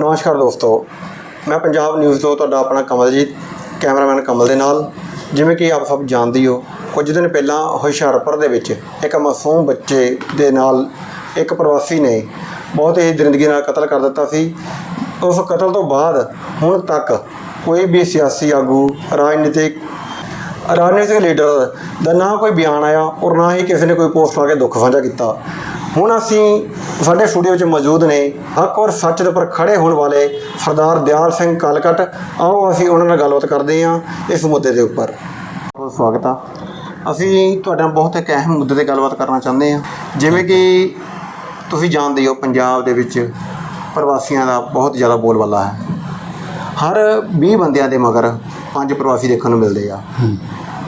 ਨਮਸਕਾਰ ਦੋਸਤੋ। ਮੈਂ ਪੰਜਾਬ ਨਿਊਜ਼ ਤੋਂ ਤੁਹਾਡਾ ਆਪਣਾ ਕਮਲਜੀਤ ਕੈਮਰਾਮੈਨ ਕਮਲ ਦੇ ਨਾਲ। ਜਿਵੇਂ ਕਿ ਆਪ ਸਭ ਜਾਣਦੇ ਹੋ ਕੁਝ ਦਿਨ ਪਹਿਲਾਂ ਹੁਸ਼ਿਆਰਪੁਰ ਦੇ ਵਿੱਚ ਇੱਕ ਮਾਸੂਮ ਬੱਚੇ ਦੇ ਨਾਲ ਇੱਕ ਪ੍ਰਵਾਸੀ ਨੇ ਬਹੁਤ ਹੀ ਦਰਿੰਦਗੀ ਨਾਲ ਕਤਲ ਕਰ ਦਿੱਤਾ ਸੀ। ਉਸ ਕਤਲ ਤੋਂ ਬਾਅਦ ਹੁਣ ਤੱਕ ਕੋਈ ਵੀ ਸਿਆਸੀ ਆਗੂ, ਰਾਜਨੀਤਿਕ ਰਾਜਨੀਤਿਕ ਲੀਡਰ ਦਾ ਨਾ ਕੋਈ ਬਿਆਨ ਆਇਆ ਔਰ ਨਾ ਹੀ ਕਿਸੇ ਨੇ ਕੋਈ ਪੋਸਟ ਪਾ ਕੇ ਦੁੱਖ ਸਾਂਝਾ ਕੀਤਾ। ਹੁਣ ਅਸੀਂ ਸਾਡੇ ਸਟੂਡੀਓ ਵਿੱਚ ਮੌਜੂਦ ਨੇ ਹੱਕ ਔਰ ਸੱਚ ਦੇ ਉੱਪਰ ਖੜੇ ਹੋਣ ਵਾਲੇ ਸਰਦਾਰ ਦਿਆਲ ਸਿੰਘ ਕਾਲਕਟ। ਆਓ ਅਸੀਂ ਉਹਨਾਂ ਨਾਲ ਗੱਲਬਾਤ ਕਰਦੇ ਹਾਂ ਇਸ ਮੁੱਦੇ ਦੇ ਉੱਪਰ। ਬਹੁਤ ਸਵਾਗਤ ਆ। ਅਸੀਂ ਤੁਹਾਡੇ ਨਾਲ ਬਹੁਤ ਇੱਕ ਅਹਿਮ ਮੁੱਦੇ ਤੇ ਗੱਲਬਾਤ ਕਰਨਾ ਚਾਹੁੰਦੇ ਹਾਂ। ਜਿਵੇਂ ਕਿ ਤੁਸੀਂ ਜਾਣਦੇ ਹੋ ਪੰਜਾਬ ਦੇ ਵਿੱਚ ਪ੍ਰਵਾਸੀਆਂ ਦਾ ਬਹੁਤ ਜ਼ਿਆਦਾ ਬੋਲਬਾਲਾ ਹੈ। ਹਰ 20 ਬੰਦਿਆਂ ਦੇ ਮਗਰ ਪੰਜ ਪ੍ਰਵਾਸੀ ਦੇਖਣ ਨੂੰ ਮਿਲਦੇ ਆ।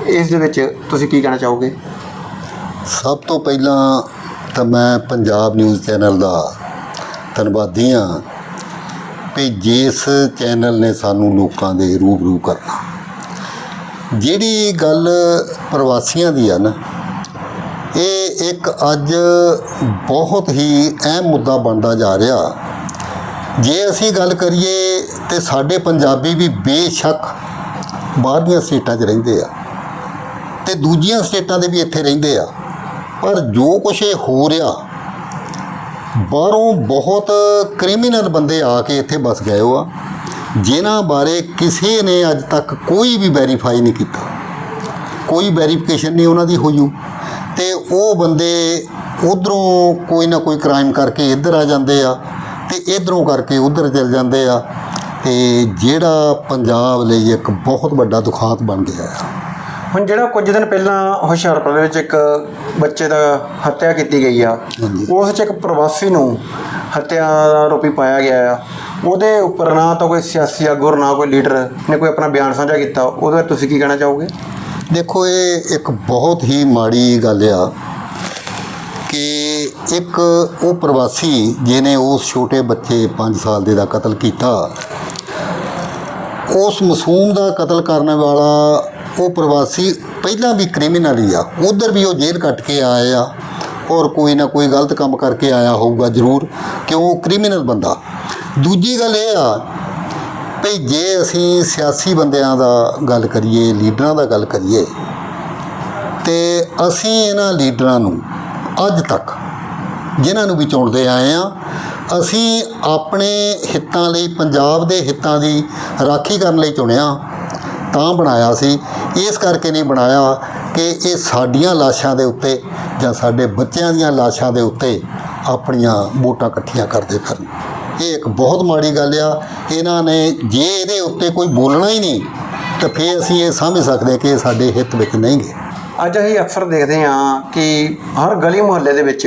ਇਸ ਦੇ ਵਿੱਚ ਤੁਸੀਂ ਕੀ ਕਹਿਣਾ ਚਾਹੋਗੇ? ਸਭ ਤੋਂ ਪਹਿਲਾਂ ਤਾਂ ਮੈਂ ਪੰਜਾਬ ਨਿਊਜ਼ ਚੈਨਲ ਦਾ ਧੰਨਵਾਦੀ ਹਾਂ ਕਿ ਜਿਸ ਚੈਨਲ ਨੇ ਸਾਨੂੰ ਲੋਕਾਂ ਦੇ ਰੂਬਰੂ ਕਰਨਾ। ਜਿਹੜੀ ਗੱਲ ਪ੍ਰਵਾਸੀਆਂ ਦੀ ਆ ਨਾ, ਇਹ ਇੱਕ ਅੱਜ ਬਹੁਤ ਹੀ ਅਹਿਮ ਮੁੱਦਾ ਬਣਦਾ ਜਾ ਰਿਹਾ। ਜੇ ਅਸੀਂ ਗੱਲ ਕਰੀਏ ਤੇ ਸਾਡੇ ਪੰਜਾਬੀ ਵੀ ਬੇਸ਼ੱਕ ਬਾਹਰਲੀਆਂ ਸਟੇਟਾਂ 'ਚ ਰਹਿੰਦੇ ਆ ਤੇ ਦੂਜੀਆਂ ਸਟੇਟਾਂ ਦੇ ਵੀ ਇੱਥੇ ਰਹਿੰਦੇ ਆ। ਪਰ ਜੋ ਕੁਛ ਇਹ ਹੋ ਰਿਹਾ, ਬਾਹਰੋਂ ਬਹੁਤ ਕ੍ਰਿਮੀਨਲ ਬੰਦੇ ਆ ਕੇ ਇੱਥੇ ਬਸ ਗਏ ਹੋ ਆ ਜਿਨ੍ਹਾਂ ਬਾਰੇ ਕਿਸੇ ਨੇ ਅੱਜ ਤੱਕ ਕੋਈ ਵੀ ਵੈਰੀਫਾਈ ਨਹੀਂ ਕੀਤਾ। ਕੋਈ ਵੈਰੀਫਿਕੇਸ਼ਨ ਨਹੀਂ ਉਹਨਾਂ ਦੀ ਹੋਈ ਤੇ ਉਹ ਬੰਦੇ ਉਧਰੋਂ ਕੋਈ ਨਾ ਕੋਈ ਕ੍ਰਾਈਮ ਕਰਕੇ ਇੱਧਰ ਆ ਜਾਂਦੇ ਆ ਤੇ ਇਧਰੋਂ ਕਰਕੇ ਉਧਰ ਚਲ ਜਾਂਦੇ ਆ। ਤੇ ਜਿਹੜਾ ਪੰਜਾਬ ਲਈ ਇੱਕ ਬਹੁਤ ਵੱਡਾ ਦੁਖਾਂਤ ਬਣ ਗਿਆ ਆ ਹੁਣ ਜਿਹੜਾ ਕੁਝ ਦਿਨ ਪਹਿਲਾਂ ਹੁਸ਼ਿਆਰਪੁਰ ਦੇ ਵਿੱਚ ਇੱਕ ਬੱਚੇ ਦਾ ਹੱਤਿਆ ਕੀਤੀ ਗਈ ਆ। ਉਸ 'ਚ ਇੱਕ ਪ੍ਰਵਾਸੀ ਨੂੰ ਹੱਤਿਆ ਦਾ ਆਰੋਪੀ ਪਾਇਆ ਗਿਆ ਆ। ਉਹਦੇ ਉੱਪਰ ਨਾ ਤਾਂ ਕੋਈ ਸਿਆਸੀ ਆਗੂ ਨਾ ਕੋਈ ਲੀਡਰ ਨੇ ਕੋਈ ਆਪਣਾ ਬਿਆਨ ਸਾਂਝਾ ਕੀਤਾ। ਉਹਦੇ ਬਾਰੇ ਤੁਸੀਂ ਕੀ ਕਹਿਣਾ ਚਾਹੋਗੇ? ਦੇਖੋ ਇਹ ਇੱਕ ਬਹੁਤ ਹੀ ਮਾੜੀ ਗੱਲ ਆ ਕਿ ਇੱਕ ਉਹ ਪ੍ਰਵਾਸੀ ਜਿਹਨੇ ਉਸ ਛੋਟੇ ਬੱਚੇ 5 ਸਾਲ ਦੇ ਦਾ ਕਤਲ ਕੀਤਾ ਉਸ ਮਾਸੂਮ ਦਾ ਕਤਲ ਕਰਨ ਵਾਲਾ ਉਹ ਪ੍ਰਵਾਸੀ ਪਹਿਲਾਂ ਵੀ ਕ੍ਰਿਮੀਨਲ ਹੀ ਆ। ਉਧਰ ਵੀ ਉਹ ਜੇਲ੍ਹ ਕੱਟ ਕੇ ਆਏ ਆ ਔਰ ਕੋਈ ਨਾ ਕੋਈ ਗਲਤ ਕੰਮ ਕਰਕੇ ਆਇਆ ਹੋਊਗਾ ਜ਼ਰੂਰ, ਕਿਉਂ? ਕ੍ਰਿਮੀਨਲ ਬੰਦਾ। ਦੂਜੀ ਗੱਲ ਇਹ ਆ ਭਈ ਜੇ ਅਸੀਂ ਸਿਆਸੀ ਬੰਦਿਆਂ ਦਾ ਗੱਲ ਕਰੀਏ, ਲੀਡਰਾਂ ਦਾ ਗੱਲ ਕਰੀਏ, ਤੇ ਅਸੀਂ ਇਹਨਾਂ ਲੀਡਰਾਂ ਨੂੰ ਅੱਜ ਤੱਕ ਜਿਨ੍ਹਾਂ ਨੂੰ ਵੀ ਚੁਣਦੇ ਆਏ ਆ, ਅਸੀਂ ਆਪਣੇ ਹਿੱਤਾਂ ਲਈ, ਪੰਜਾਬ ਦੇ ਹਿੱਤਾਂ ਦੀ ਰਾਖੀ ਕਰਨ ਲਈ ਚੁਣਿਆ। ਤਾਂ ਬਣਾਇਆ ਸੀ, ਇਸ ਕਰਕੇ ਨਹੀਂ ਬਣਾਇਆ ਕਿ ਇਹ ਸਾਡੀਆਂ ਲਾਸ਼ਾਂ ਦੇ ਉੱਤੇ ਜਾਂ ਸਾਡੇ ਬੱਚਿਆਂ ਦੀਆਂ ਲਾਸ਼ਾਂ ਦੇ ਉੱਤੇ ਆਪਣੀਆਂ ਵੋਟਾਂ ਇਕੱਠੀਆਂ ਕਰਦੇ ਫਿਰਨ। ਇਹ ਇੱਕ ਬਹੁਤ ਮਾੜੀ ਗੱਲ ਆ। ਇਹਨਾਂ ਨੇ ਜੇ ਇਹਦੇ ਉੱਤੇ ਕੋਈ ਬੋਲਣਾ ਹੀ ਨਹੀਂ, ਤਾਂ ਫੇਰ ਅਸੀਂ ਇਹ ਸਮਝ ਸਕਦੇ ਕਿ ਇਹ ਸਾਡੇ ਹਿੱਤ ਵਿੱਚ ਨਹੀਂ ਗਏ। ਅੱਜ ਅਸੀਂ ਅਕਸਰ ਦੇਖਦੇ ਹਾਂ ਕਿ ਹਰ ਗਲੀ ਮੁਹੱਲੇ ਦੇ ਵਿੱਚ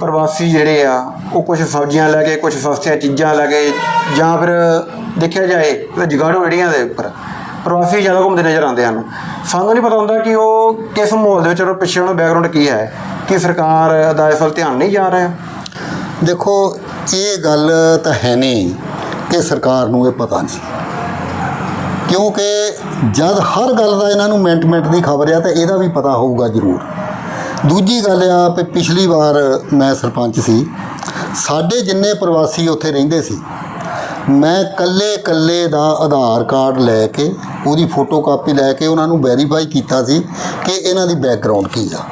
ਪ੍ਰਵਾਸੀ ਜਿਹੜੇ ਆ, ਉਹ ਕੁਝ ਸਬਜ਼ੀਆਂ ਲੈ ਕੇ ਕੁਝ ਸਸਤੀਆਂ ਚੀਜ਼ਾਂ ਲੈ ਕੇ ਜਾਂ ਫਿਰ ਦੇਖਿਆ ਜਾਏ ਤਾਂ ਜਗਾੜੋ ਰੇੜੀਆਂ ਦੇ ਉੱਪਰ ਪ੍ਰਵਾਸੀ ਜ਼ਿਆਦਾ ਘੁੰਮਦੇ ਨਜ਼ਰ ਆਉਂਦੇ ਹਨ। ਸਾਨੂੰ ਨਹੀਂ ਪਤਾ ਹੁੰਦਾ ਕਿ ਉਹ ਕਿਸ ਮਾਹੌਲ ਦੇ ਵਿੱਚ ਉਹ ਪਿੱਛੇ ਉਹਨਾਂ ਬੈਕਗ੍ਰਾਉਂਡ ਕੀ ਹੈ, ਕਿ ਸਰਕਾਰ ਦਾ ਇਸ ਵੱਲ ਧਿਆਨ ਨਹੀਂ ਜਾ ਰਿਹਾ। ਦੇਖੋ, ਇਹ ਗੱਲ ਤਾਂ ਹੈ ਨਹੀਂ ਕਿ ਸਰਕਾਰ ਨੂੰ ਇਹ ਪਤਾ ਨਹੀਂ। ਕਿਉਂਕਿ ਜਦ ਹਰ ਗੱਲ ਦਾ ਇਹਨਾਂ ਨੂੰ ਮਿੰਟ ਮਿੰਟ ਦੀ ਖਬਰ ਆ, ਤਾਂ ਇਹਦਾ ਵੀ ਪਤਾ ਹੋਊਗਾ ਜ਼ਰੂਰ। ਦੂਜੀ ਗੱਲ ਆ ਕਿ ਪਿਛਲੀ ਵਾਰ ਮੈਂ ਸਰਪੰਚ ਸੀ। ਸਾਡੇ ਜਿੰਨੇ ਪ੍ਰਵਾਸੀ ਉੱਥੇ ਰਹਿੰਦੇ ਸੀ ਮੈਂ ਕੱਲੇ ਕੱਲੇ ਦਾ ਆਧਾਰ ਕਾਰਡ ਲੈ ਕੇ, ਉਹਦੀ ਫੋਟੋ ਕਾਪੀ ਲੈ ਕੇ ਉਹਨਾਂ ਨੂੰ ਵੈਰੀਫਾਈ ਕੀਤਾ ਸੀ ਕਿ ਇਹਨਾਂ ਦੀ ਬੈਕਗ੍ਰਾਉਂਡ ਕੀ ਆ।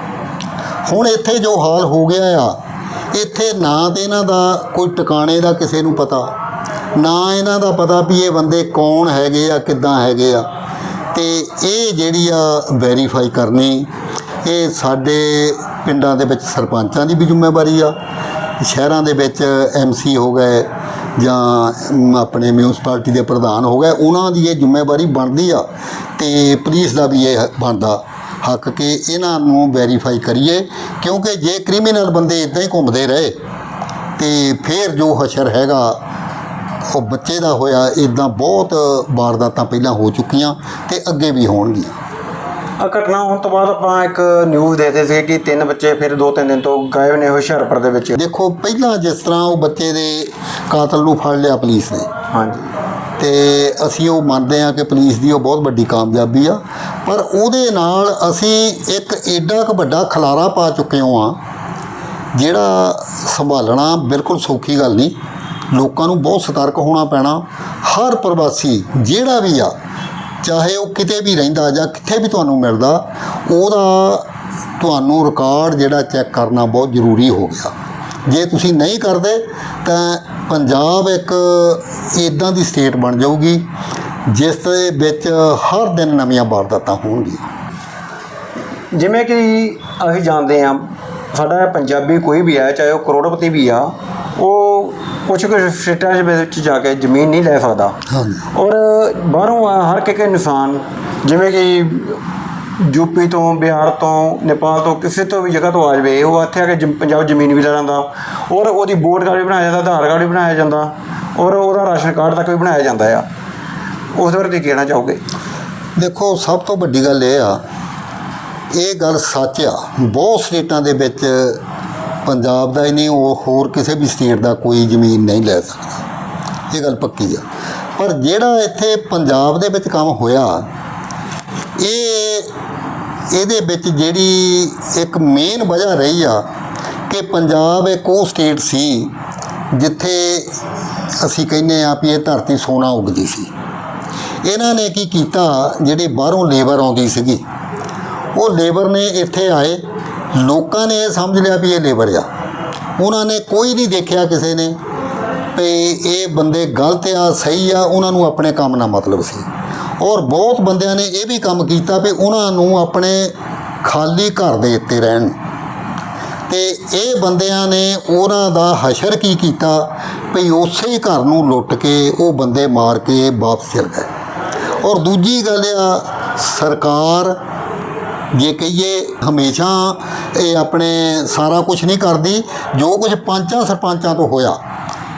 ਹੁਣ ਇੱਥੇ ਜੋ ਹਾਲ ਹੋ ਗਿਆ ਆ, ਇੱਥੇ ਨਾ ਤੇ ਇਹਨਾਂ ਦਾ ਕੋਈ ਟਿਕਾਣੇ ਦਾ ਕਿਸੇ ਨੂੰ ਪਤਾ, ਨਾ ਇਹਨਾਂ ਦਾ ਪਤਾ ਵੀ ਇਹ ਬੰਦੇ ਕੌਣ ਹੈਗੇ ਆ, ਕਿੱਦਾਂ ਹੈਗੇ ਆ। ਤੇ ਇਹ ਜਿਹੜੀ ਆ ਵੈਰੀਫਾਈ ਕਰਨੀ, ਇਹ ਸਾਡੇ ਪਿੰਡਾਂ ਦੇ ਵਿੱਚ ਸਰਪੰਚਾਂ ਦੀ ਵੀ ਜ਼ਿੰਮੇਵਾਰੀ ਆ। ਸ਼ਹਿਰਾਂ ਦੇ ਵਿੱਚ ਐਮਸੀ ਹੋ ਗਏ ਜਾਂ ਆਪਣੇ ਮਿਊਨਿਸਪੈਲਿਟੀ ਦੇ ਪ੍ਰਧਾਨ ਹੋ ਗਏ ਉਹਨਾਂ ਦੀ ਇਹ ਜ਼ਿੰਮੇਵਾਰੀ ਬਣਦੀ ਆ ਤੇ ਪੁਲਿਸ ਦਾ ਵੀ ਇਹ ਬਣਦਾ ਹੱਕ ਕਿ ਇਹਨਾਂ ਨੂੰ ਵੈਰੀਫਾਈ ਕਰੀਏ ਕਿਉਂਕਿ ਜੇ ਕ੍ਰਿਮੀਨਲ ਬੰਦੇ ਇਦਾਂ ਹੀ ਘੁੰਮਦੇ ਰਹੇ ਤੇ ਫਿਰ ਜੋ ਹਸ਼ਰ ਹੈਗਾ ਉਹ ਬੱਚੇ ਦਾ ਹੋਇਆ ਇਦਾਂ ਬਹੁਤ ਵਾਰਦਾਤਾਂ ਪਹਿਲਾਂ ਹੋ ਚੁੱਕੀਆਂ ਤੇ ਅੱਗੇ ਵੀ ਹੋਣਗੀਆਂ। ਆ ਘਟਨਾ ਹੋਣ ਤੋਂ ਬਾਅਦ ਆਪਾਂ ਇੱਕ ਨਿਊਜ਼ ਦੇਖਦੇ ਸੀ ਕਿ ਤਿੰਨ ਬੱਚੇ ਫਿਰ ਦੋ ਤਿੰਨ ਦਿਨ ਤੋਂ ਗਾਇਬ ਨੇ ਹੁਸ਼ਿਆਰਪੁਰ ਦੇ ਵਿੱਚ। ਦੇਖੋ ਪਹਿਲਾਂ ਜਿਸ ਤਰ੍ਹਾਂ ਉਹ ਬੱਚੇ ਦੇ ਕਾਤਲ ਨੂੰ ਫੜ ਲਿਆ ਪੁਲਿਸ ਨੇ। ਹਾਂਜੀ। ਤੇ ਅਸੀਂ ਉਹ ਮੰਨਦੇ ਹਾਂ ਕਿ ਪੁਲਿਸ ਦੀ ਉਹ ਬਹੁਤ ਵੱਡੀ ਕਾਮਯਾਬੀ ਆ। ਪਰ ਉਹਦੇ ਨਾਲ ਅਸੀਂ ਇੱਕ ਏਡਾ ਕੁ ਵੱਡਾ ਖਲਾਰਾ ਪਾ ਚੁੱਕੇ ਹਾਂ ਜਿਹੜਾ ਸੰਭਾਲਣਾ ਬਿਲਕੁਲ ਸੌਖੀ ਗੱਲ ਨਹੀਂ। ਲੋਕਾਂ ਨੂੰ ਬਹੁਤ ਸਤਰਕ ਹੋਣਾ ਪੈਣਾ। ਹਰ ਪ੍ਰਵਾਸੀ ਜਿਹੜਾ ਵੀ ਆ ਚਾਹੇ ਉਹ ਕਿਤੇ ਵੀ ਰਹਿੰਦਾ ਜਾਂ ਕਿੱਥੇ ਵੀ ਤੁਹਾਨੂੰ ਮਿਲਦਾ ਉਹਦਾ ਤੁਹਾਨੂੰ ਰਿਕਾਰਡ ਜਿਹੜਾ ਚੈੱਕ ਕਰਨਾ ਬਹੁਤ ਜ਼ਰੂਰੀ ਹੋ ਗਿਆ। ਜੇ ਤੁਸੀਂ ਨਹੀਂ ਕਰਦੇ ਤਾਂ ਪੰਜਾਬ ਇੱਕ ਇਦਾਂ ਦੀ ਸਟੇਟ ਬਣ ਜਾਊਗੀ ਜਿਸ ਦੇ ਵਿੱਚ ਹਰ ਦਿਨ ਨਵੀਆਂ ਵਾਰਦਾਤਾਂ ਹੋਣਗੀਆਂ। ਜਿਵੇਂ ਕਿ ਅਸੀਂ ਜਾਣਦੇ ਹਾਂ ਸਾਡਾ ਪੰਜਾਬੀ ਕੋਈ ਵੀ ਹੈ ਚਾਹੇ ਉਹ ਕਰੋੜਪਤੀ ਵੀ ਆ ਉਹ ਕੁਝ ਕੁ ਸਟੇਟਾਂ ਦੇ ਵਿੱਚ ਜਾ ਕੇ ਜ਼ਮੀਨ ਨਹੀਂ ਲੈ ਸਕਦਾ। ਔਰ ਬਾਹਰੋਂ ਆ ਹਰ ਇੱਕ ਇਨਸਾਨ ਜਿਵੇਂ ਕਿ ਯੂਪੀ ਤੋਂ, ਬਿਹਾਰ ਤੋਂ, ਨੇਪਾਲ ਤੋਂ, ਕਿਸੇ ਤੋਂ ਵੀ ਜਗ੍ਹਾ ਤੋਂ ਆ ਜਾਵੇ। ਉਹ ਇੱਥੇ ਆ ਕੇ ਜਮ- ਪੰਜਾਬ ਜ਼ਮੀਨ ਵੀ ਲੈ ਲੈਂਦਾ। ਔਰ ਉਹਦੀ ਵੋਟ ਕਾਰਡ ਵੀ ਬਣਾਇਆ ਜਾਂਦਾ, ਆਧਾਰ ਕਾਰਡ ਵੀ ਬਣਾਇਆ ਜਾਂਦਾ। ਔਰ ਉਹਦਾ ਰਾਸ਼ਨ ਕਾਰਡ ਤੱਕ ਵੀ ਬਣਾਇਆ ਜਾਂਦਾ ਆ। ਉਸ ਬਾਰੇ ਤੁਸੀਂ ਕਹਿਣਾ ਚਾਹੋਗੇ? ਦੇਖੋ, ਸਭ ਤੋਂ ਵੱਡੀ ਗੱਲ ਇਹ ਆ, ਇਹ ਗੱਲ ਸੱਚ ਆ। ਬਹੁਤ ਸਟੇਟਾਂ ਦੇ ਵਿੱਚ ਪੰਜਾਬ ਦਾ ਹੀ ਨਹੀਂ, ਉਹ ਹੋਰ ਕਿਸੇ ਵੀ ਸਟੇਟ ਦਾ ਕੋਈ ਜ਼ਮੀਨ ਨਹੀਂ ਲੈ ਸਕਦਾ। ਇਹ ਗੱਲ ਪੱਕੀ ਆ। ਪਰ ਜਿਹੜਾ ਇੱਥੇ ਪੰਜਾਬ ਦੇ ਵਿੱਚ ਕੰਮ ਹੋਇਆ ਇਹ ਇਹਦੇ ਵਿੱਚ ਜਿਹੜੀ ਇੱਕ ਮੇਨ ਵਜ੍ਹਾ ਰਹੀ ਆ ਕਿ ਪੰਜਾਬ ਇੱਕ ਉਹ ਸਟੇਟ ਸੀ ਜਿੱਥੇ ਅਸੀਂ ਕਹਿੰਦੇ ਆ ਵੀ ਇਹ ਧਰਤੀ ਸੋਨਾ ਉਗਦੀ ਸੀ। ਇਹਨਾਂ ਨੇ ਕੀ ਕੀਤਾ, ਜਿਹੜੇ ਬਾਹਰੋਂ ਲੇਬਰ ਆਉਂਦੀ ਸੀਗੀ, ਉਹ ਲੇਬਰ ਨੇ ਇੱਥੇ ਆਏ, ਲੋਕਾਂ ਨੇ ਇਹ ਸਮਝ ਲਿਆ ਵੀ ਇਹ ਲੇਬਰ ਆ। ਉਹਨਾਂ ਨੇ ਕੋਈ ਨਹੀਂ ਦੇਖਿਆ ਕਿਸੇ ਨੇ ਵੀ ਇਹ ਬੰਦੇ ਗਲਤ ਆ, ਸਹੀ ਆ, ਉਹਨਾਂ ਨੂੰ ਆਪਣੇ ਕੰਮ ਨਾਲ ਮਤਲਬ ਸੀ। ਔਰ ਬਹੁਤ ਬੰਦਿਆਂ ਨੇ ਇਹ ਵੀ ਕੰਮ ਕੀਤਾ ਵੀ ਉਹਨਾਂ ਨੂੰ ਆਪਣੇ ਖਾਲੀ ਘਰ ਦੇ ਉੱਤੇ ਰਹਿਣ। ਤੇ ਇਹ ਬੰਦਿਆਂ ਨੇ ਉਹਨਾਂ ਦਾ ਹਸ਼ਰ ਕੀ ਕੀਤਾ ਵੀ ਉਸੇ ਘਰ ਨੂੰ ਲੁੱਟ ਕੇ ਉਹ ਬੰਦੇ ਮਾਰ ਕੇ ਵਾਪਸ ਚਲ ਗਏ। ਔਰ ਦੂਜੀ ਗੱਲ ਆ, ਸਰਕਾਰ ਜੇ ਕਹੀਏ ਹਮੇਸ਼ਾ ਇਹ ਆਪਣੇ ਸਾਰਾ ਕੁਝ ਨਹੀਂ ਕਰਦੀ, ਜੋ ਕੁਝ ਪੰਚਾਂ ਸਰਪੰਚਾਂ ਤੋਂ ਹੋਇਆ,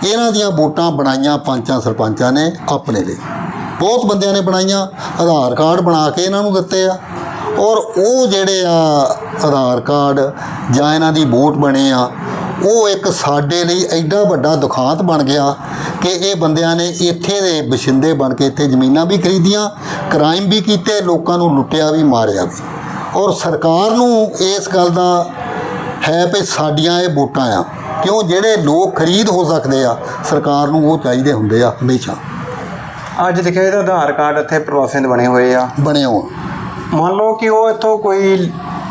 ਇਹਨਾਂ ਦੀਆਂ ਵੋਟਾਂ ਬਣਾਈਆਂ ਪੰਚਾਂ ਸਰਪੰਚਾਂ ਨੇ ਆਪਣੇ ਲਈ। ਬਹੁਤ ਬੰਦਿਆਂ ਨੇ ਬਣਾਈਆਂ, ਆਧਾਰ ਕਾਰਡ ਬਣਾ ਕੇ ਇਹਨਾਂ ਨੂੰ ਦਿੱਤੇ ਆ। ਔਰ ਉਹ ਜਿਹੜੇ ਆ ਆਧਾਰ ਕਾਰਡ ਜਾਂ ਇਹਨਾਂ ਦੀ ਵੋਟ ਬਣੇ ਆ, ਉਹ ਇੱਕ ਸਾਡੇ ਲਈ ਐਡਾ ਵੱਡਾ ਦੁਖਾਂਤ ਬਣ ਗਿਆ ਕਿ ਇਹ ਬੰਦਿਆਂ ਨੇ ਇੱਥੇ ਦੇ ਬਸ਼ਿੰਦੇ ਬਣ ਕੇ ਇੱਥੇ ਜ਼ਮੀਨਾਂ ਵੀ ਖਰੀਦੀਆਂ, ਕ੍ਰਾਈਮ ਵੀ ਕੀਤੇ, ਲੋਕਾਂ ਨੂੰ ਲੁੱਟਿਆ ਵੀ, ਮਾਰਿਆ ਵੀ। ਔਰ ਸਰਕਾਰ ਨੂੰ ਇਸ ਗੱਲ ਦਾ ਹੈ ਵੀ ਸਾਡੀਆਂ ਇਹ ਵੋਟਾਂ ਆ। ਕਿਉਂ? ਜਿਹੜੇ ਲੋਕ ਖਰੀਦ ਹੋ ਸਕਦੇ ਆ, ਸਰਕਾਰ ਨੂੰ ਉਹ ਚਾਹੀਦੇ ਹੁੰਦੇ ਆ ਹਮੇਸ਼ਾ। ਅੱਜ ਦੇਖਿਆ ਇਹਦਾ ਆਧਾਰ ਕਾਰਡ ਇੱਥੇ ਪ੍ਰਵਾਸੀਆਂ ਦੇ ਬਣੇ ਹੋਏ ਆ। ਬਣੇ ਹੋਣ ਮੰਨ ਲਓ ਕਿ ਉਹ ਇੱਥੋਂ ਕੋਈ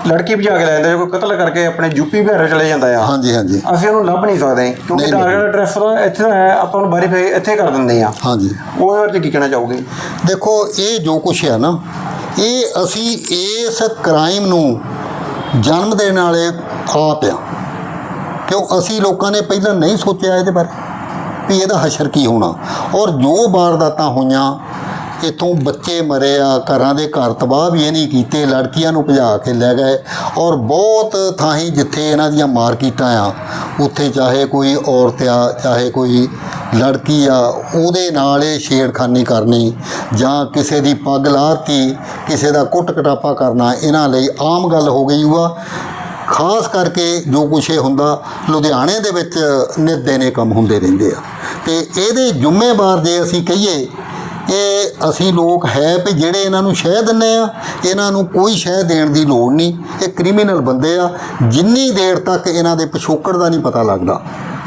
ਲੜਕੀ ਭਜਾ ਕੇ ਲੈ ਜਾਂਦਾ ਜਾਂ ਕੋਈ ਕਤਲ ਕਰਕੇ ਆਪਣੇ ਯੂਪੀ ਬਿਹਾਰ ਚਲੇ ਜਾਂਦਾ ਆ। ਹਾਂਜੀ ਹਾਂਜੀ। ਅਸੀਂ ਉਹਨੂੰ ਲੱਭ ਨਹੀਂ ਸਕਦੇ ਕਿਉਂਕਿ ਨਹੀਂ। ਕਾਰਡ ਐਡਰੈਸ ਇੱਥੇ ਦਾ ਹੈ ਆਪਾਂ ਨੂੰ ਵੈਰੀਫਾਈ ਇੱਥੇ ਕਰ ਦਿੰਦੇ ਆ। ਹਾਂਜੀ। ਉਹਦੇ ਬਾਰੇ ਕੀ ਕਹਿਣਾ ਚਾਹੋਗੇ? ਦੇਖੋ ਇਹ ਜੋ ਕੁਛ ਹੈ ਨਾ ਇਹ ਅਸੀਂ ਇਸ ਕ੍ਰਾਈਮ ਨੂੰ ਜਨਮ ਦੇਣ ਵਾਲੇ ਆਪ ਆ। ਕਿਉਂ? ਅਸੀਂ ਲੋਕਾਂ ਨੇ ਪਹਿਲਾਂ ਨਹੀਂ ਸੋਚਿਆ ਇਹਦੇ ਬਾਰੇ। ਵੀ ਇਹਦਾ ਹਸ਼ਰ ਕੀ ਹੋਣਾ? ਔਰ ਜੋ ਵਾਰਦਾਤਾਂ ਹੋਈਆਂ, ਇਥੋਂ ਬੱਚੇ ਮਰੇ ਆ, ਘਰਾਂ ਦੇ ਘਰ ਤਬਾਹ ਵੀ ਇਹ ਨਹੀਂ ਕੀਤੇ, ਲੜਕੀਆਂ ਨੂੰ ਭਜਾ ਕੇ ਲੈ ਗਏ। ਔਰ ਬਹੁਤ ਥਾਈਂ ਜਿੱਥੇ ਇਹਨਾਂ ਦੀਆਂ ਮਾਰਕੀਟਾਂ ਆ, ਉੱਥੇ ਚਾਹੇ ਕੋਈ ਔਰਤ ਆ, ਚਾਹੇ ਕੋਈ ਲੜਕੀ ਆ, ਉਹਦੇ ਨਾਲ ਇਹ ਛੇੜਖਾਨੀ ਕਰਨੀ ਜਾਂ ਕਿਸੇ ਦੀ ਪੱਗ ਲਾਤੀ ਕਿਸੇ ਦਾ ਕੁੱਟ ਕਟਾਪਾ ਕਰਨਾ, ਇਹਨਾਂ ਲਈ ਆਮ ਗੱਲ ਹੋ ਗਈ ਹੋਆ ਖਾਸ ਕਰਕੇ ਜੋ ਕੁਛ ਇਹ ਹੁੰਦਾ, ਲੁਧਿਆਣੇ ਦੇ ਵਿੱਚ ਨਿਰਦੇ ਨੇ ਕੰਮ ਹੁੰਦੇ ਰਹਿੰਦੇ ਆ। ਤੇ ਇਹਦੇ ਜ਼ਿੰਮੇਵਾਰ ਜੇ ਅਸੀਂ ਕਹੀਏ, ਇਹ ਅਸੀਂ ਲੋਕ ਹੈ ਵੀ ਜਿਹੜੇ ਇਹਨਾਂ ਨੂੰ ਸ਼ਹਿ ਦਿੰਨੇ ਆ, ਇਹਨਾਂ ਨੂੰ ਕੋਈ ਸ਼ਹਿ ਦੇਣ ਦੀ ਲੋੜ ਨਹੀਂ। ਇਹ ਕ੍ਰਿਮੀਨਲ ਬੰਦੇ ਆ, ਜਿੰਨੀ ਦੇਰ ਤੱਕ ਇਹਨਾਂ ਦੇ ਪਿਛੋਕੜ ਦਾ ਨਹੀਂ ਪਤਾ ਲੱਗਦਾ।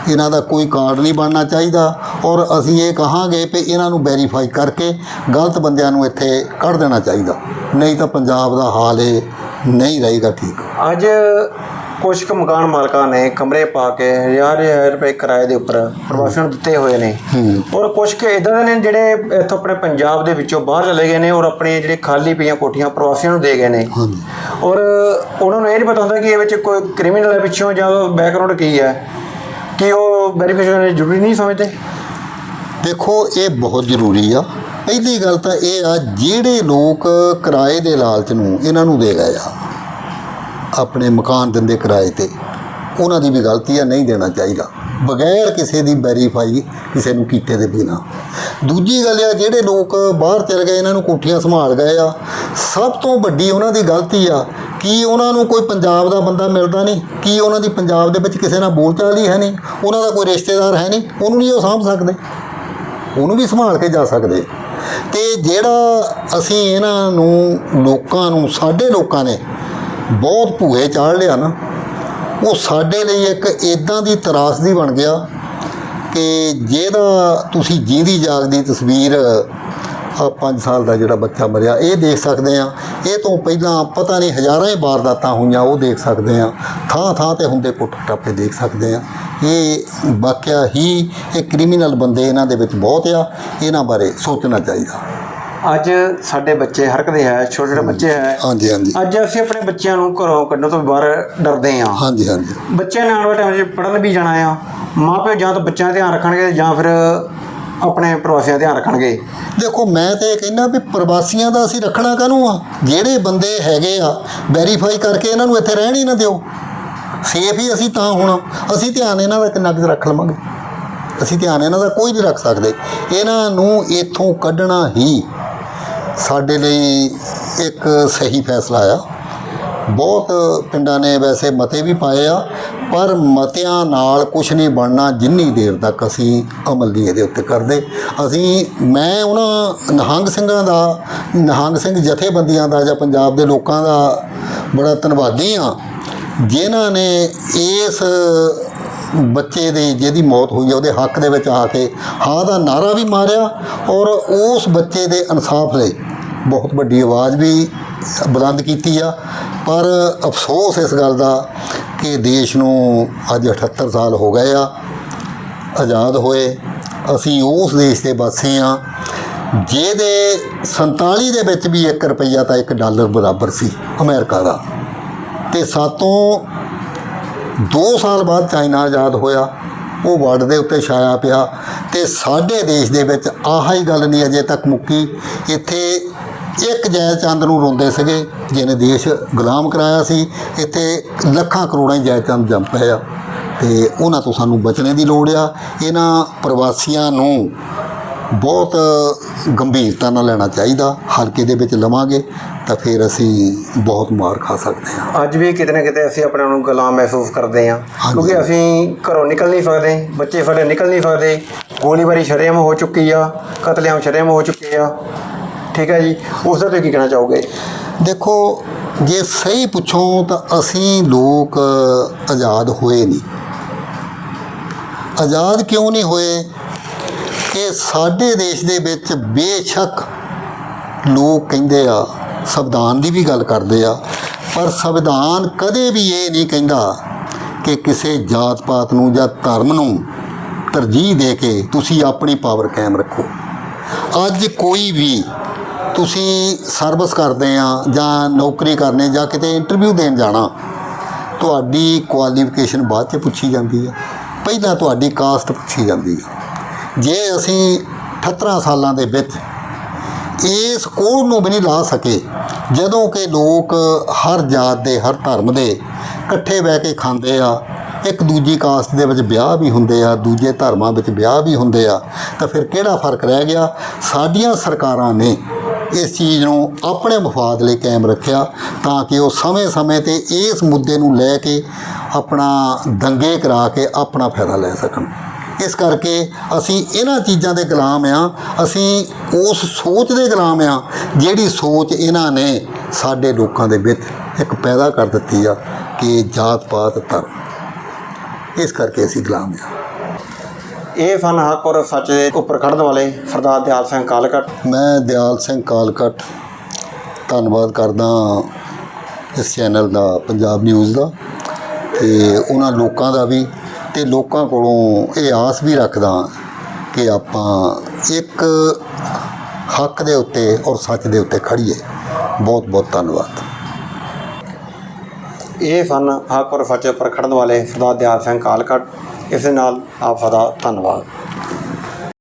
ਇਹਨਾਂ ਦਾ ਕੋਈ ਕਾਰਡ ਨਹੀਂ ਬਣਨਾ ਚਾਹੀਦਾ ਔਰ ਅਸੀਂ ਇਹ ਕਹਾਂਗੇ ਕਿ ਇਹਨਾਂ ਨੂੰ ਵੈਰੀਫਾਈ ਕਰਕੇ ਗਲਤ ਬੰਦਿਆਂ ਨੂੰ ਇੱਥੇ ਕੱਢ ਦੇਣਾ ਚਾਹੀਦਾ। ਨਹੀਂ ਤਾਂ ਪੰਜਾਬ ਦਾ ਹਾਲ ਇਹ ਨਹੀਂ ਰਹੇਗਾ ਠੀਕ। ਅੱਜ ਕੁਝ ਕੁ ਮਕਾਨ ਮਾਲਕਾਂ ਨੇ ਕਮਰੇ ਪਾ ਕੇ ਹਜ਼ਾਰ ਹਜ਼ਾਰ ਰੁਪਏ ਕਿਰਾਏ ਦੇ ਉੱਪਰ ਪ੍ਰਵਾਸੀਆਂ ਨੂੰ ਦਿੱਤੇ ਹੋਏ ਨੇ। ਔਰ ਕੁਝ ਕੁ ਇਦਾਂ ਦੇ ਨੇ ਜਿਹੜੇ ਇੱਥੋਂ ਆਪਣੇ ਪੰਜਾਬ ਦੇ ਵਿੱਚੋਂ ਬਾਹਰ ਚਲੇ ਗਏ ਨੇ ਔਰ ਆਪਣੇ ਜਿਹੜੇ ਖਾਲੀ ਪਈਆਂ ਕੋਠੀਆਂ ਪ੍ਰਵਾਸੀਆਂ ਨੂੰ ਦੇ ਗਏ ਨੇ। ਹਾਂਜੀ। ਔਰ ਉਹਨਾਂ ਨੂੰ ਇਹ ਨਹੀਂ ਪਤਾ ਹੁੰਦਾ ਕਿ ਇਹ ਵਿੱਚ ਕੋਈ ਕ੍ਰਿਮੀਨਲ ਹੈ ਪਿੱਛੋਂ ਜਾਂ ਬੈਕਗ੍ਰਾਉਂਡ ਕੀ ਹੈ ਕਿ ਉਹ ਵੈਰੀਫਿਕੇਸ਼ਨ ਜ਼ਰੂਰੀ ਨਹੀਂ ਸਮਝਦੇ। ਦੇਖੋ ਇਹ ਬਹੁਤ ਜ਼ਰੂਰੀ ਆ। ਪਹਿਲੀ ਗੱਲ ਤਾਂ ਇਹ ਆ, ਜਿਹੜੇ ਲੋਕ ਕਿਰਾਏ ਦੇ ਲਾਲਚ ਨੂੰ ਇਹਨਾਂ ਨੂੰ ਦੇ ਗਏ ਆ, ਆਪਣੇ ਮਕਾਨ ਦਿੰਦੇ ਕਿਰਾਏ ਤੇ, ਉਹਨਾਂ ਦੀ ਵੀ ਗਲਤੀ ਆ, ਨਹੀਂ ਦੇਣਾ ਚਾਹੀਦਾ। ਬਗੈਰ ਕਿਸੇ ਦੀ ਵੈਰੀਫਾਈ ਕਿਸੇ ਨੂੰ ਕੀਤੇ ਦੇ ਬਿਨਾ। ਦੂਜੀ ਗੱਲ ਆ, ਜਿਹੜੇ ਲੋਕ ਬਾਹਰ ਚਲੇ ਗਏ, ਇਹਨਾਂ ਨੂੰ ਕੋਠੀਆਂ ਸੰਭਾਲ ਗਏ ਆ, ਸਭ ਤੋਂ ਵੱਡੀ ਉਹਨਾਂ ਦੀ ਗਲਤੀ ਆ, ਕੀ ਉਹਨਾਂ ਨੂੰ ਕੋਈ ਪੰਜਾਬ ਦਾ ਬੰਦਾ ਮਿਲਦਾ ਨਹੀਂ? ਕੀ ਉਹਨਾਂ ਦੀ ਪੰਜਾਬ ਦੇ ਵਿੱਚ ਕਿਸੇ ਨਾਲ ਬੋਲਚਾਲ ਹੀ ਹੈ ਨਹੀਂ? ਉਹਨਾਂ ਦਾ ਕੋਈ ਰਿਸ਼ਤੇਦਾਰ ਹੈ ਨਹੀਂ? ਉਹਨੂੰ ਨਹੀਂ ਉਹ ਸਾਂਭ ਸਕਦੇ। ਉਹਨੂੰ ਵੀ ਸੰਭਾਲ ਕੇ ਜਾ ਸਕਦੇ। ਤੇ ਜਿਹੜਾ ਅਸੀਂ ਇਹਨਾਂ ਨੂੰ ਲੋਕਾਂ ਨੂੰ, ਸਾਡੇ ਲੋਕਾਂ ਨੇ ਬਹੁਤ ਭੂਏ ਚਾੜ ਲਿਆ ਨਾ, ਉਹ ਸਾਡੇ ਲਈ ਇੱਕ ਇਦਾਂ ਦੀ ਤਰਾਸਦੀ ਬਣ ਗਿਆ ਕਿ ਜਿਹਦਾ ਤੁਸੀਂ ਜਿੰਦੀ ਜਾਗਦੀ ਤਸਵੀਰ ਆ 5 ਸਾਲ ਦਾ ਜਿਹੜਾ ਬੱਚਾ ਮਰਿਆ ਇਹ ਦੇਖ ਸਕਦੇ ਆ ਇਹ ਤੋਂ ਪਹਿਲਾਂ ਪਤਾ ਨਹੀਂ ਹਜ਼ਾਰਾਂ ਹੀ ਵਾਰਦਾਤਾਂ ਹੋਈਆਂ ਉਹ ਦੇਖ ਸਕਦੇ ਆ ਥਾਂ ਥਾਂ ਤੇ ਹੁੰਦੇ ਪੁੱਟ ਟਾਪੇ ਦੇਖ ਸਕਦੇ ਆ ਇਹ ਵਾਕਿਆ ਹੀ ਇਹ ਕ੍ਰਿਮੀਨਲ ਬੰਦੇ ਇਹਨਾਂ ਦੇ ਵਿੱਚ ਬਹੁਤ ਆ। ਇਹਨਾਂ ਬਾਰੇ ਸੋਚਣਾ ਚਾਹੀਦਾ। ਅੱਜ ਸਾਡੇ ਬੱਚੇ ਹਰਕਦੇ ਹੈ ਛੋਟੇ ਛੋਟੇ ਬੱਚੇ ਹੈ। ਹਾਂਜੀ ਹਾਂਜੀ। ਅੱਜ ਅਸੀਂ ਆਪਣੇ ਬੱਚਿਆਂ ਨੂੰ ਘਰੋਂ ਕੱਢਣ ਤੋਂ ਬਾਹਰ ਡਰਦੇ ਹਾਂ। ਹਾਂਜੀ ਹਾਂਜੀ। ਬੱਚਿਆਂ ਨੇ ਆਉਣ ਵਾਲੇ ਟਾਈਮ 'ਚ ਪੜ੍ਹਨ ਵੀ ਜਾਣਾ ਆ। ਮਾਪੇ ਜਾਂ ਤਾਂ ਬੱਚਿਆਂ ਦਾ ਧਿਆਨ ਰੱਖਣਗੇ ਜਾਂ ਫਿਰ ਆਪਣੇ ਪ੍ਰਵਾਸੀਆਂ ਦਾ ਧਿਆਨ ਰੱਖਣਗੇ। ਦੇਖੋ, ਮੈਂ ਤਾਂ ਇਹ ਕਹਿੰਦਾ ਵੀ ਪ੍ਰਵਾਸੀਆਂ ਦਾ ਅਸੀਂ ਰੱਖਣਾ ਕਾਹਨੂੰ ਆ? ਜਿਹੜੇ ਬੰਦੇ ਹੈਗੇ ਆ ਵੈਰੀਫਾਈ ਕਰਕੇ ਇਹਨਾਂ ਨੂੰ ਇੱਥੇ ਰਹਿਣ ਹੀ ਨਾ ਦਿਓ। ਸੇਫ ਹੀ ਅਸੀਂ ਤਾਂ ਹੁਣ, ਅਸੀਂ ਧਿਆਨ ਇਹਨਾਂ ਦਾ ਕਿੰਨਾ ਕੁ ਰੱਖ ਲਵਾਂਗੇ। ਅਸੀਂ ਧਿਆਨ ਇਹਨਾਂ ਦਾ ਕੋਈ ਨਹੀਂ ਰੱਖ ਸਕਦੇ। ਇਹਨਾਂ ਨੂੰ ਇੱਥੋਂ ਕੱਢਣਾ ਹੀ ਸਾਡੇ ਲਈ ਇੱਕ ਸਹੀ ਫੈਸਲਾ ਆ। ਬਹੁਤ ਪਿੰਡਾਂ ਨੇ ਵੈਸੇ ਮਤੇ ਵੀ ਪਾਏ ਆ ਪਰ ਮਤਿਆਂ ਨਾਲ ਕੁਝ ਨਹੀਂ ਬਣਨਾ ਜਿੰਨੀ ਦੇਰ ਤੱਕ ਅਸੀਂ ਅਮਲ ਨਹੀਂ ਇਹਦੇ ਉੱਤੇ ਕਰਦੇ। ਅਸੀਂ, ਮੈਂ ਉਹਨਾਂ ਨਿਹੰਗ ਸਿੰਘਾਂ ਦਾ, ਨਿਹੰਗ ਸਿੰਘ ਜਥੇਬੰਦੀਆਂ ਦਾ ਜਾਂ ਪੰਜਾਬ ਦੇ ਲੋਕਾਂ ਦਾ ਬੜਾ ਧੰਨਵਾਦੀ ਆ ਜਿਨ੍ਹਾਂ ਨੇ ਇਸ ਬੱਚੇ ਦੇ ਜਿਹਦੀ ਮੌਤ ਹੋਈ ਆ, ਉਹਦੇ ਹੱਕ ਦੇ ਵਿੱਚ ਆ ਕੇ ਹਾਂ ਦਾ ਨਾਰਾ ਵੀ ਮਾਰਿਆ ਔਰ ਉਸ ਬੱਚੇ ਦੇ ਇਨਸਾਫ ਲਈ ਬਹੁਤ ਵੱਡੀ ਆਵਾਜ਼ ਵੀ ਬੁਲੰਦ ਕੀਤੀ ਆ। ਪਰ ਅਫਸੋਸ ਇਸ ਗੱਲ ਦਾ ਕਿ ਦੇਸ਼ ਨੂੰ ਅੱਜ 78 ਸਾਲ ਹੋ ਗਏ ਆ, ਆਜ਼ਾਦ ਹੋਏ। ਅਸੀਂ ਉਸ ਦੇਸ਼ ਦੇ ਵਾਸੀ ਆ, ਜਿਹਦੇ 47 ਦੇ ਵਿੱਚ ਵੀ 1 ਰੁਪਈਆ ਤਾਂ 1 ਡਾਲਰ ਬਰਾਬਰ ਸੀ ਅਮਰੀਕਾ ਦਾ। ਤੇ ਸਾਤੋਂ 2 ਸਾਲ ਬਾਅਦ ਚਾਈਨਾ ਆਜ਼ਾਦ ਹੋਇਆ, ਉਹ ਵਰਲਡ ਦੇ ਉੱਤੇ ਛਾਇਆ ਪਿਆ। ਤੇ ਸਾਡੇ ਦੇਸ਼ ਦੇ ਵਿੱਚ ਆਹ ਹੀ ਗੱਲ ਨਹੀਂ ਅਜੇ ਤੱਕ ਮੁੱਕੀ। ਇੱਥੇ ਇੱਕ ਜੈ ਚੰਦ ਨੂੰ ਰੋਂਦੇ ਸੀਗੇ ਜਿਹਨੇ ਦੇਸ਼ ਗੁਲਾਮ ਕਰਾਇਆ ਸੀ। ਇੱਥੇ ਲੱਖਾਂ ਕਰੋੜਾਂ ਜੈ ਚੰਦ ਜੰਮ ਪਏ ਆ। ਤੇ ਉਹਨਾਂ ਤੋਂ ਸਾਨੂੰ ਬਚਣੇ ਦੀ ਲੋੜ ਆ। ਇਹਨਾਂ ਪ੍ਰਵਾਸੀਆਂ ਨੂੰ ਬਹੁਤ ਗੰਭੀਰਤਾ ਨਾਲ ਲੈਣਾ ਚਾਹੀਦਾ। ਹਲਕੇ ਦੇ ਵਿੱਚ ਲਵਾਂਗੇ ਤਾਂ ਫਿਰ ਅਸੀਂ ਬਹੁਤ ਮਾਰ ਖਾ ਸਕਦੇ ਹਾਂ। ਅੱਜ ਵੀ ਕਿਤੇ ਨਾ ਕਿਤੇ ਅਸੀਂ ਆਪਣੇ ਆਪ ਨੂੰ ਗੁਲਾਮ ਮਹਿਸੂਸ ਕਰਦੇ ਹਾਂ। ਕਿਉਂਕਿ ਅਸੀਂ ਘਰੋਂ ਨਿਕਲ ਨਹੀਂ ਸਕਦੇ ਬੱਚੇ ਸਾਡੇ ਨਿਕਲ ਨਹੀਂ ਸਕਦੇ। ਗੋਲੀਬਾਰੀ ਸ਼ਰੇਆਮ ਹੋ ਚੁੱਕੀ ਆ ਕਤਲੇਆਮ ਸ਼ਰੇਆਮ ਹੋ ਚੁੱਕੇ ਆ। ਠੀਕ ਹੈ ਜੀ, ਉਸ ਦਾ ਤੁਸੀਂ ਕੀ ਕਹਿਣਾ ਚਾਹੋਗੇ? ਦੇਖੋ, ਜੇ ਸਹੀ ਪੁੱਛੋ ਤਾਂ ਅਸੀਂ ਲੋਕ ਆਜ਼ਾਦ ਹੋਏ ਨਹੀਂ। ਆਜ਼ਾਦ ਕਿਉਂ ਨਹੀਂ ਹੋਏ? ਕਿ ਸਾਡੇ ਦੇਸ਼ ਦੇ ਵਿੱਚ ਬੇਸ਼ੱਕ ਲੋਕ ਕਹਿੰਦੇ ਆ, ਸੰਵਿਧਾਨ ਦੀ ਵੀ ਗੱਲ ਕਰਦੇ ਆ, ਪਰ ਸੰਵਿਧਾਨ ਕਦੇ ਵੀ ਇਹ ਨਹੀਂ ਕਹਿੰਦਾ ਕਿ ਕਿਸੇ ਜਾਤ ਪਾਤ ਨੂੰ ਜਾਂ ਧਰਮ ਨੂੰ ਤਰਜੀਹ ਦੇ ਕੇ ਤੁਸੀਂ ਆਪਣੀ ਪਾਵਰ ਕਾਇਮ ਰੱਖੋ। ਅੱਜ ਕੋਈ ਵੀ ਤੁਸੀਂ ਸਰਵਿਸ ਕਰਦੇ ਆ ਜਾਂ ਨੌਕਰੀ ਕਰਨੇ ਜਾਂ ਕਿਤੇ ਇੰਟਰਵਿਊ ਦੇਣ ਜਾਣਾ, ਤੁਹਾਡੀ ਕੁਆਲੀਫਿਕੇਸ਼ਨ ਬਾਅਦ 'ਚ ਪੁੱਛੀ ਜਾਂਦੀ ਆ। ਪਹਿਲਾਂ ਤੁਹਾਡੀ ਕਾਸਟ ਪੁੱਛੀ ਜਾਂਦੀ ਆ। ਜੇ ਅਸੀਂ 18 ਸਾਲਾਂ ਦੇ ਵਿੱਚ ਇਸ ਕੋਡ ਨੂੰ ਵੀ ਨਹੀਂ ਲਾ ਸਕੇ, ਜਦੋਂ ਕਿ ਲੋਕ ਹਰ ਜਾਤ ਦੇ, ਹਰ ਧਰਮ ਦੇ ਇਕੱਠੇ ਬਹਿ ਕੇ ਖਾਂਦੇ ਆ, ਇੱਕ ਦੂਜੀ ਕਾਸਟ ਦੇ ਵਿੱਚ ਵਿਆਹ ਵੀ ਹੁੰਦੇ ਆ, ਦੂਜੇ ਧਰਮਾਂ ਵਿੱਚ ਵਿਆਹ ਵੀ ਹੁੰਦੇ ਆ, ਤਾਂ ਫਿਰ ਕਿਹੜਾ ਫ਼ਰਕ ਰਹਿ ਗਿਆ? ਸਾਡੀਆਂ ਸਰਕਾਰਾਂ ਨੇ ਇਸ ਚੀਜ਼ ਨੂੰ ਆਪਣੇ ਮਫਾਦ ਲਈ ਕਾਇਮ ਰੱਖਿਆ ਤਾਂ ਕਿ ਉਹ ਸਮੇਂ-ਸਮੇਂ ਤੇ ਇਸ ਮੁੱਦੇ ਨੂੰ ਲੈ ਕੇ ਆਪਣਾ ਦੰਗੇ ਕਰਾ ਕੇ ਆਪਣਾ ਫਾਇਦਾ ਲੈ ਸਕਣ। ਇਸ ਕਰਕੇ ਅਸੀਂ ਇਹਨਾਂ ਚੀਜ਼ਾਂ ਦੇ ਗੁਲਾਮ ਆ। ਅਸੀਂ ਉਸ ਸੋਚ ਦੇ ਗੁਲਾਮ ਆ ਜਿਹੜੀ ਸੋਚ ਇਹਨਾਂ ਨੇ ਸਾਡੇ ਲੋਕਾਂ ਦੇ ਵਿੱਚ ਇੱਕ ਪੈਦਾ ਕਰ ਦਿੱਤੀ ਆ ਕਿ ਜਾਤ ਪਾਤ ਧਰਮ। ਇਸ ਕਰਕੇ ਅਸੀਂ ਗੁਲਾਮ ਆ। ਇਹ ਫਨ ਹੱਕ ਔਰ ਸੱਚ ਦੇ ਉੱਪਰ ਖੜਨ ਵਾਲੇ ਸਰਦਾਰ ਦਿਆਲ ਸਿੰਘ ਕਾਲਕਟ। ਮੈਂ ਦਿਆਲ ਸਿੰਘ ਕਾਲਕਟ। ਧੰਨਵਾਦ ਕਰਦਾ ਇਸ ਚੈਨਲ ਦਾ, ਪੰਜਾਬ ਨਿਊਜ਼ ਦਾ। ਤੇ ਉਹਨਾਂ ਲੋਕਾਂ ਦਾ ਵੀ ਤੇ ਲੋਕਾਂ ਕੋਲੋਂ ਇਹ ਆਸ ਵੀ ਰੱਖਦਾ ਕਿ ਆਪਾਂ ਇੱਕ ਹੱਕ ਦੇ ਉੱਤੇ ਔਰ ਸੱਚ ਦੇ ਉੱਤੇ ਖੜੀਏ ਬਹੁਤ ਬਹੁਤ ਧੰਨਵਾਦ। ਇਹ ਸਨ ਹੱਕ ਔਰ ਸੱਚ ਉੱਪਰ ਖੜਨ ਵਾਲੇ ਸਰਦਾਰ ਦਿਆਲ ਸਿੰਘ ਕਾਲਕਟ। ਇਸ ਨਾਲ ਆਪ ਸਦਾ ਧੰਨਵਾਦ।